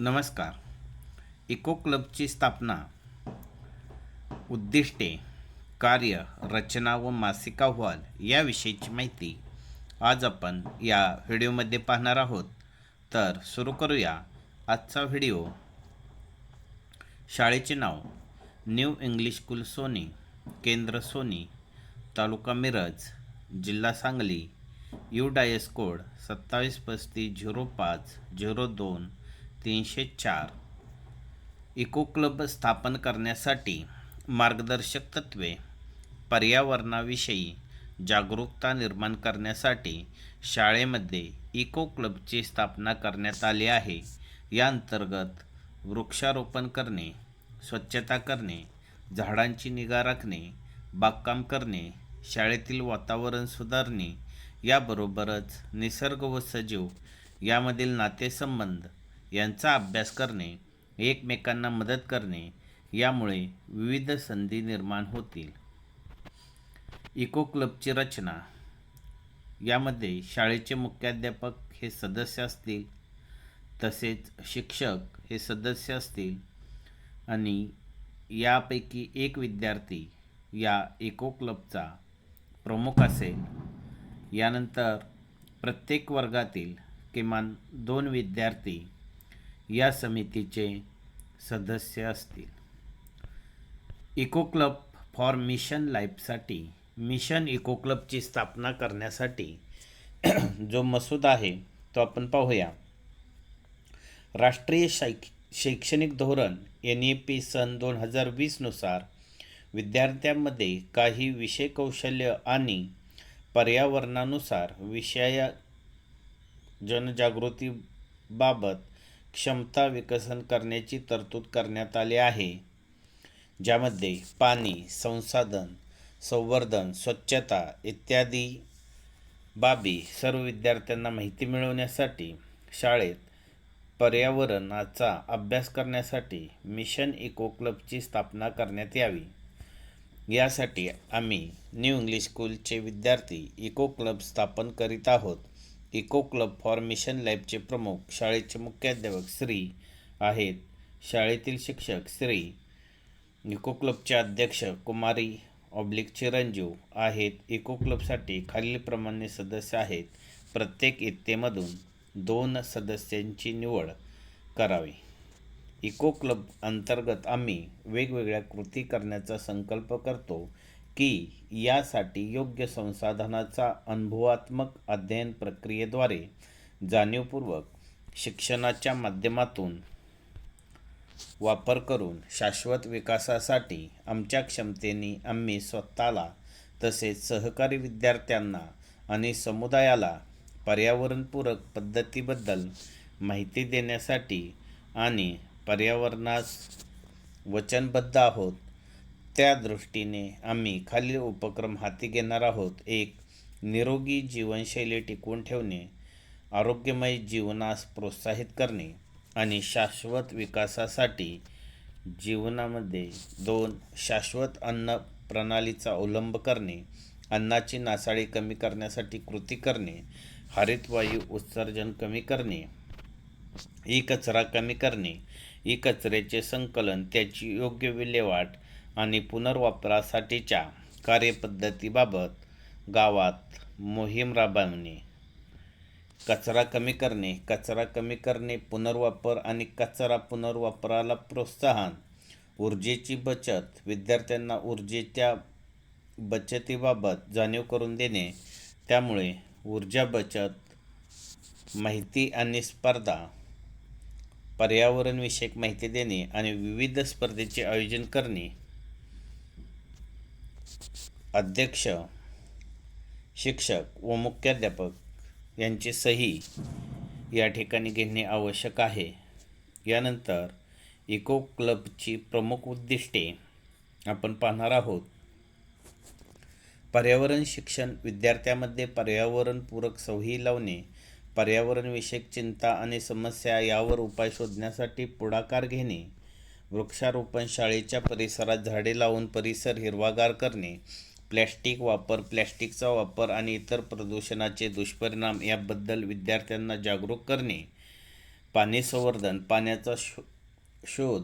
नमस्कार. इको क्लबची स्थापना उद्दिष्टे कार्य रचना व मासिक अहवाल याविषयीची माहिती आज आपण या व्हिडिओमध्ये पाहणार आहोत. तर सुरू करूया आजचा व्हिडिओ. शाळेचे नाव न्यू इंग्लिश स्कूल सोनी केंद्र सोनी तालुका मिरज जिल्हा सांगली यू डायस कोड सत्तावीस पस्तीस झिरो पाच झिरो दोन तीनशे चार. इको क्लब स्थापन करण्यासाठी मार्गदर्शक तत्त्वे पर्यावरणाविषयी जागरूकता निर्माण करण्यासाठी शाळेमध्ये इको क्लबची स्थापना करण्यात आली आहे. या अंतर्गत वृक्षारोपण करणे स्वच्छता करणे झाडांची निगा राखणे बागकाम करणे शाळेतील वातावरण सुधारणे याबरोबरच निसर्ग व सजीव यामधील नातेसंबंध यांचा अभ्यास करणे एकमेकांना मदत करणे यामुळे विविध संधी निर्माण होतील. इको क्लबची रचना. यामध्ये शाळेचे मुख्याध्यापक हे सदस्य असतील तसेच शिक्षक हे सदस्य असतील आणि यापैकी एक विद्यार्थी या इको क्लबचा प्रमुख असेल. यानंतर प्रत्येक वर्गातील किमान दोन विद्यार्थी या समितीचे सदस्य असतील. इको क्लब फॉर मिशन लाईफसाठी मिशन इको क्लबची स्थापना करण्यासाठी जो मसूदा आहे तो आपण पाहूया. राष्ट्रीय शैक शैक्षणिक धोरण एन ई पी सन दोन हजार वीसनुसार विद्यार्थ्यांमध्ये काही विषय कौशल्य आणि पर्यावरणानुसार विषया जनजागृतीबाबत क्षमता विकसन करण्याची तरतूद करण्यात आली आहे. ज्यामध्ये पाणी संसाधन संवर्धन स्वच्छता इत्यादी बाबी सर्व विद्यार्थ्यांना माहिती मिळवण्यासाठी शाळेत पर्यावरणाचा अभ्यास करण्यासाठी मिशन इको क्लबची स्थापना करण्यात यावी. यासाठी आम्ही न्यू इंग्लिश स्कूलचे विद्यार्थी इको क्लब स्थापन करीत आहोत. इको क्लब फॉर मिशन लाईफचे प्रमुख शाळेचे मुख्याध्यापक श्री आहेत. शाळेतील शिक्षक श्री इको क्लबचे अध्यक्ष कुमारी ऑब्लिक चिरंजीव आहेत. इको क्लबसाठी खालीलप्रमाणे सदस्य आहेत. प्रत्येक इत्तेमधून दोन सदस्यांची निवड करावी. इको क्लब अंतर्गत आम्ही वेगवेगळ्या कृती करण्याचा संकल्प करतो. की यासाठी योग्य संसाधनाचा अनुभवात्मक अध्ययन प्रक्रियेद्वारे जाणीवपूर्वक शिक्षणाच्या माध्यमातून वापर करून शाश्वत विकासासाठी आमच्या क्षमतेने आम्ही स्वतःला तसेच सहकारी विद्यार्थ्यांना आणि समुदायाला पर्यावरणपूरक पद्धतीबद्दल माहिती देण्यासाठी आणि पर्यावरणास वचनबद्ध आहोत त्या दृष्टीने आम्ही खालील उपक्रम हाती घेणार आहोत. एक निरोगी जीवनशैली टिकवून ठेवणे आरोग्यमय जीवनास प्रोत्साहित करणे आणि शाश्वत विकासासाठी जीवनामध्ये दोन शाश्वत अन्न प्रणालीचा अवलंब करणे अन्नाची नासाडी कमी करण्यासाठी कृती करणे हरितवायू उत्सर्जन कमी करणे ई कचरा कमी करणे ई कचऱ्याचे संकलन त्याची योग्य विल्हेवाट आणि पुनर्वापरासाठीच्या कार्यपद्धतीबाबत गावात मोहीम राबवणे. कचरा कमी करणे कचरा कमी करणे पुनर्वापर आणि कचरा पुनर्वापराला प्रोत्साहन. ऊर्जेची बचत विद्यार्थ्यांना ऊर्जेच्या बचतीबाबत जाणीव करून देणे. त्यामुळे ऊर्जा बचत माहिती आणि स्पर्धा पर्यावरणविषयक माहिती देणे आणि विविध स्पर्धेचे आयोजन करणे. अध्यक्ष शिक्षक व मुख्याध्यापक यांची सही या ठिकाणी घेणे आवश्यक आहे. यानंतर इको क्लबची प्रमुख उद्दिष्टे आपण पाहणार आहोत. पर्यावरण शिक्षण विद्यार्थ्यांमध्ये पर्यावरणपूरक सवयी लावणे पर्यावरणविषयक चिंता आणि समस्या यावर उपाय शोधण्यासाठी पुढाकार घेणे वृक्षारोपण शाळेच्या परिसरात झाडे लावून परिसर हिरवागार करणे प्लॅस्टिक वापर प्लॅस्टिकचा वापर आणि इतर प्रदूषणाचे दुष्परिणाम याबद्दल विद्यार्थ्यांना जागरूक करणे. पाणी संवर्धन पाण्याचा शो शोध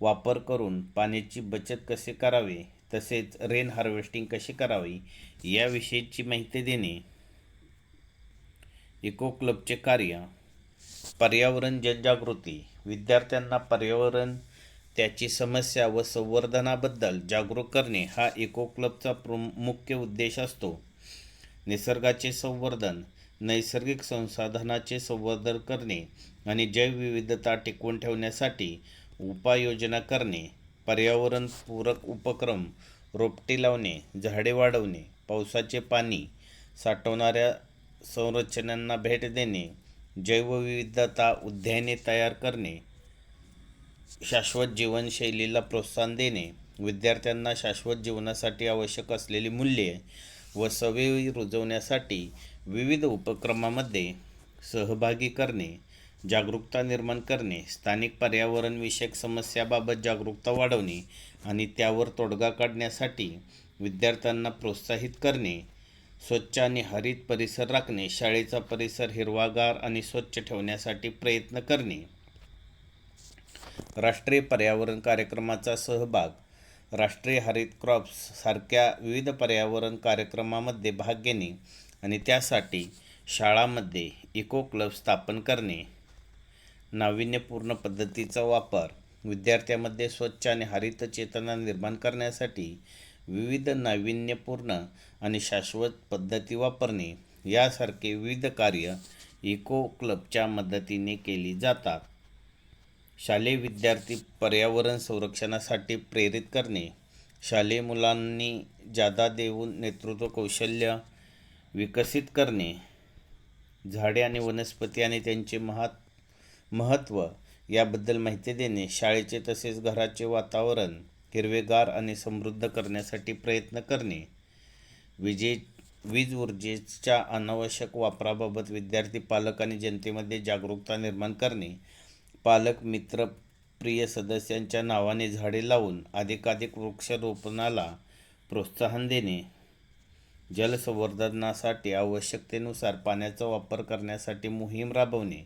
वापर करून पाण्याची बचत कसे करावे तसेच रेन हार्वेस्टिंग कशी करावी याविषयीची माहिती देणे. इको क्लबचे कार्य पर्यावरण जनजागृती. विद्यार्थ्यांना पर्यावरण त्याची समस्या व संवर्धनाबद्दल जागरूक करणे हा इको क्लबचा प्रमु मुख्य उद्देश असतो. निसर्गाचे संवर्धन नैसर्गिक संसाधनाचे संवर्धन करणे आणि जैवविविधता टिकवून ठेवण्यासाठी उपाययोजना करणे पर्यावरणपूरक उपक्रम रोपटे लावणे झाडे वाढवणे पावसाचे पाणी साठवणाऱ्या संरचनांना भेट देणे जैवविविधता उद्याने तयार करणे शाश्वत जीवनशैलीला प्रोत्साहन देणे विद्यार्थ्यांना शाश्वत जीवनासाठी आवश्यक असलेली मूल्ये व सवयी रुजवण्यासाठी विविध उपक्रमामध्ये सहभागी करणे जागरूकता निर्माण करणे स्थानिक पर्यावरणविषयक समस्याबाबत जागरूकता वाढवणे आणि त्यावर तोडगा काढण्यासाठी विद्यार्थ्यांना प्रोत्साहित करणे स्वच्छ आणि हरित परिसर राखणे शाळेचा परिसर हिरवागार आणि स्वच्छ ठेवण्यासाठी प्रयत्न करणे. राष्ट्रीय पर्यावरण कार्यक्रमाचा सहभाग राष्ट्रीय हरित क्रॉप्स सारख्या विविध पर्यावरण कार्यक्रमामध्ये भाग घेणे आणि त्यासाठी शाळांमध्ये इको क्लब स्थापन करणे. नाविन्यपूर्ण पद्धतीचा वापर विद्यार्थ्यांमध्ये स्वच्छ आणि हरित चेतना निर्माण करण्यासाठी विविध नाविन्यपूर्ण आणि शाश्वत पद्धती वापरणे यासारखे विविध कार्य इको क्लबच्या मदतीने केली जातात. शालेय विद्यार्थी पर्यावरण संरक्षणासाठी प्रेरित करणे. शालेय मुलांनी जादा देऊन नेतृत्व कौशल्य विकसित करणे. झाडे आणि वनस्पती आणि त्यांचे महत् महत्त्व याबद्दल माहिती देणे. शाळेचे तसेच घराचे वातावरण हिरवेगार आणि समृद्ध करण्यासाठी प्रयत्न करणे. विजे वीज ऊर्जेच्या अनावश्यक वापराबाबत विद्यार्थी पालक आणि जनतेमध्ये जागरूकता निर्माण करणे. पालक मित्र प्रिय सदस्यांच्या नावाने झाडे लावून अधिकाधिक वृक्षारोपणाला प्रोत्साहन देणे जलसंवर्धनासाठी आवश्यकतेनुसार पाण्याचा वापर करण्यासाठी मोहीम राबवणे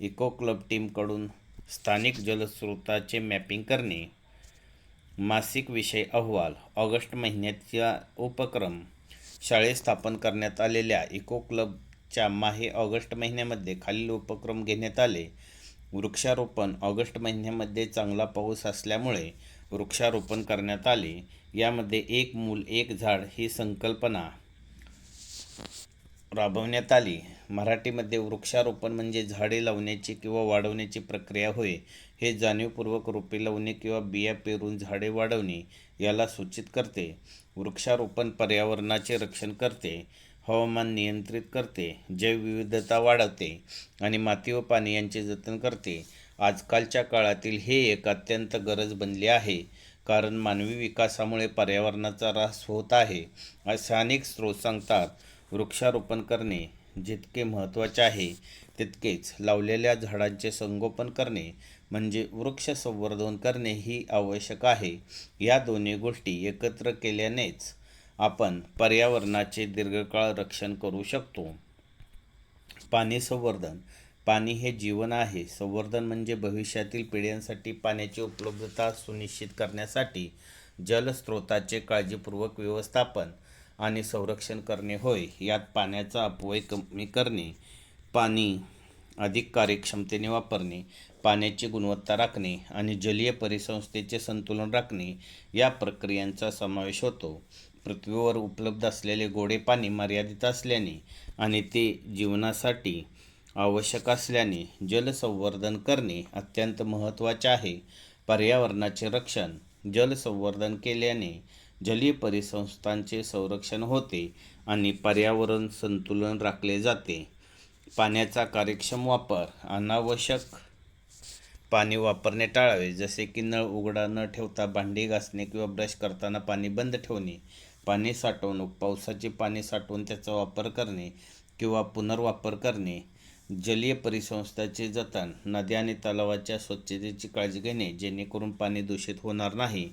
इको क्लब टीमकडून स्थानिक जलस्रोताचे मॅपिंग करणे मासिक विषय अहवाल ऑगस्ट महिन्याचा उपक्रम शाळेत स्थापन करण्यात आलेल्या इको क्लबच्या माहे ऑगस्ट महिन्यामध्ये खालील उपक्रम घेण्यात आले. वृक्षारोपण. ऑगस्ट महिन्यामध्ये चांगला पाऊस असल्यामुळे वृक्षारोपण करण्यात आले. यामध्ये एक मूल एक झाड ही संकल्पना राबवण्यात आली. मराठीमध्ये वृक्षारोपण म्हणजे झाडे लावण्याची किंवा वाढवण्याची प्रक्रिया होय. हे जाणीवपूर्वक रोपे लावणे किंवा बिया पेरून झाडे वाढवणे याला सूचित करते. वृक्षारोपण पर्यावरणाचे रक्षण करते. हवामान नियंत्रित करते जैवविविधता वाढवते आणि माती व पाणी यांचे जतन करते. आजकालच्या काळातील हे एक अत्यंत गरज बनले आहे कारण मानवी विकासामुळे पर्यावरणाचा ऱ्हास होत आहे. स्थानिक स्रोत सांगतात वृक्षारोपण करणे जितके महत्त्वाचे आहे तितकेच लावलेल्या झाडांचे संगोपन करणे म्हणजे वृक्ष संवर्धन करणे ही आवश्यक आहे. या दोन्ही गोष्टी एकत्र केल्यानेच आपण पर्यावरणाचे दीर्घकाळ रक्षण करू शकतो. पाणी संवर्धन. पाणी हे जीवन आहे. संवर्धन म्हणजे भविष्यातील पिढ्यांसाठी पाण्याची उपलब्धता सुनिश्चित करण्यासाठी जलस्रोताचे काळजीपूर्वक व्यवस्थापन आणि संरक्षण करणे होय. यात पाण्याचा अपव्यय कमी करणे पाणी अधिक कार्यक्षमतेने वापरणे पाण्याची गुणवत्ता राखणे आणि जलीय परिसंस्थेचे संतुलन राखणे या प्रक्रियांचा समावेश होतो. पृथ्वीवर उपलब्ध असलेले गोडे पाणी मर्यादित असल्याने आणि ते जीवनासाठी आवश्यक असल्याने जलसंवर्धन करणे अत्यंत महत्त्वाचे आहे. पर्यावरणाचे रक्षण जलसंवर्धन केल्याने जलीय परिसंस्थांचे संरक्षण होते आणि पर्यावरण संतुलन राखले जाते. पाण्याचा कार्यक्षम वापर अनावश्यक पाणी वापरणे टाळावे जसे की नळ उघडा न ठेवता भांडी घासणे किंवा ब्रश करताना पाणी बंद ठेवणे पाणी साठवणूक पावसाचे पाणी साठवून त्याचा वापर करणे किंवा पुनर्वापर करणे जलीय परिसंस्थाचे जतन नद्या आणि तलावाच्या स्वच्छतेची काळजी घेणे जेणेकरून पाणी दूषित होणार नाही.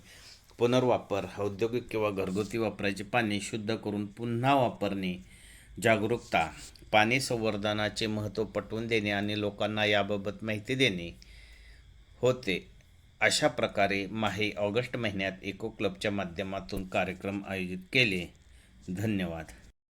पुनर्वापर औद्योगिक किंवा घरगुती वापराचे पाणी शुद्ध करून पुन्हा वापरणे. जागरूकता पाणी संवर्धनाचे महत्त्व पटवून देणे आणि लोकांना याबाबत माहिती देणे होते. अशा प्रकारे माहे ऑगस्ट महिन्यात इको क्लबच्या माध्यमातून कार्यक्रम आयोजित केले. धन्यवाद.